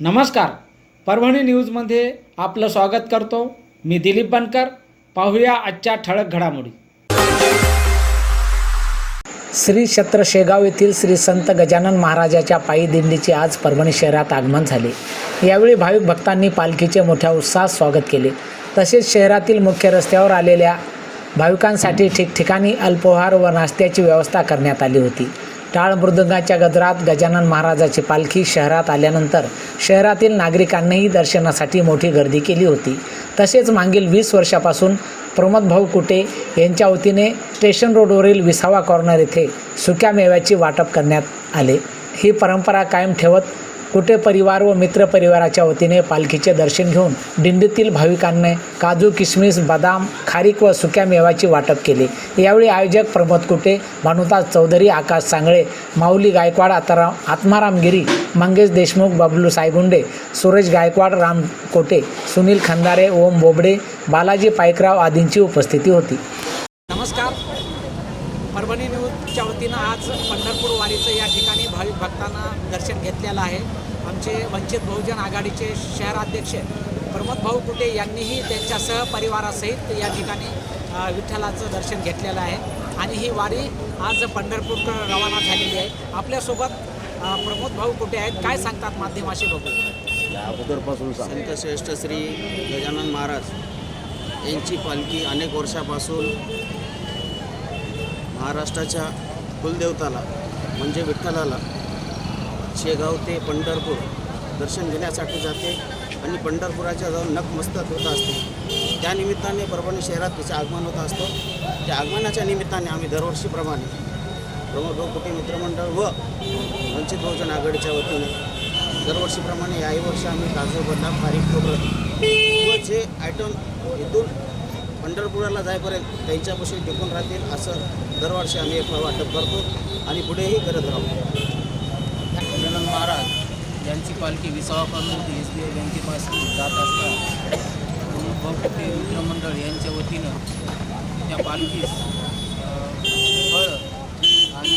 नमस्कार. परभणी न्यूजमध्ये आपलं स्वागत करतो. मी दिलीप बनकर. पाहूया आजच्या ठळक घडामोडी. श्री छत्र शेगाव येथील श्री संत गजानन महाराजाच्या पायी दिंडीचे आज परभणी शहरात आगमन झाले. यावेळी भाविक भक्तांनी पालखीचे मोठ्या उत्साहात स्वागत केले. तसेच शहरातील मुख्य रस्त्यावर आलेल्या भाविकांसाठी ठिकठिकाणी अल्पोहार व नाश्त्याची व्यवस्था करण्यात आली होती. टाळ मृदंगाच्या गजरात गजानन महाराजाची पालखी शहरात आल्यानंतर शहरातील नागरिकांनीही दर्शनासाठी मोठी गर्दी केली होती. तसेच मागील वीस वर्षापासून प्रमोद भाऊ कुटे यांच्या वतीने स्टेशन रोडवरील विसावा कॉर्नर येथे सुक्या मेव्याची वाटप करण्यात आले. ही परंपरा कायम ठेवत कुटे परिवार व मित्र परिवाराच्या वतीने पालखीचे दर्शन घेऊन दिंडीतील भाविकांनी काजू किशमिश बदाम खारीक व सुक्या मेवाची वाटप केले. यावेळी आयोजक प्रमोद कुटे भानुदास चौधरी आकाश सांगळे माऊली गायकवाड आताराम आत्माराम गिरी मंगेश देशमुख बबलू सायगुंडे सुरेश गायकवाड राम कोटे सुनील खंदारे ओम बोबडे बालाजी पायकराव आदींची उपस्थिती होती. नमस्कार. परभणी न्यूजच्या वतीनं आज पंढरपूर वारीचं या ठिकाणी भाविक भक्तांना दर्शन घेतलेलं आहे. आमचे वंचित बहुजन आघाडीचे शहराध्यक्ष प्रमोद भाऊ कुटे यांनीही त्यांच्या परिवारासहित या ठिकाणी विठ्ठलाचं दर्शन घेतलेलं आहे. आणि ही वारी आज पंढरपूरकडे रवाना झालेली आहे. आपल्यासोबत प्रमोद भाऊ कुटे आहेत. काय सांगतात माध्यमाशी बघू. या अगोदरपासून संत श्रेष्ठ श्री गजानन महाराज यांची पालखी अनेक वर्षापासून महाराष्ट्राच्या कुलदेवताला म्हणजे विठ्ठलाला शेगाव ते पंढरपूर दर्शन घेण्यासाठी जाते आणि पंढरपुराच्या जाऊन नखमस्तक होत असते. त्या निमित्ताने परभणी शहरात तिचे आगमन होत असतो. त्या आगमनाच्या निमित्ताने आम्ही दरवर्षीप्रमाणे प्रमुख भाऊ मित्रमंडळ व वंचित बहुजन आघाडीच्या वतीने दरवर्षीप्रमाणे याही वर्षी आम्ही काजू बदाम खारीक खोबरं व जे आयटम इथून पंढरपुराला जाईपर्यंत त्यांच्यापाशी टिकून राहतील असं दरवर्षी आम्ही एक वाटप करतो आणि पुढेही करत राहू. गजानन महाराज यांची पालखी विसावा होती एस बी आय बँकेपासून जात असता भाऊकुटे मित्रमंडळ यांच्या वतीनं त्या पालखीस फळ आणि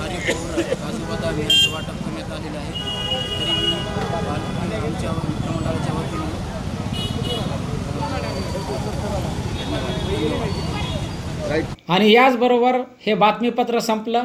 हरिपूर्ण काजू बदाम यांचं वाटप करण्यात आलेलं आहे. तरी मी पालखी आमच्या मित्रमंडळाच्या वतीनं आणि याचबरोबर हे बातमीपत्र संपलं.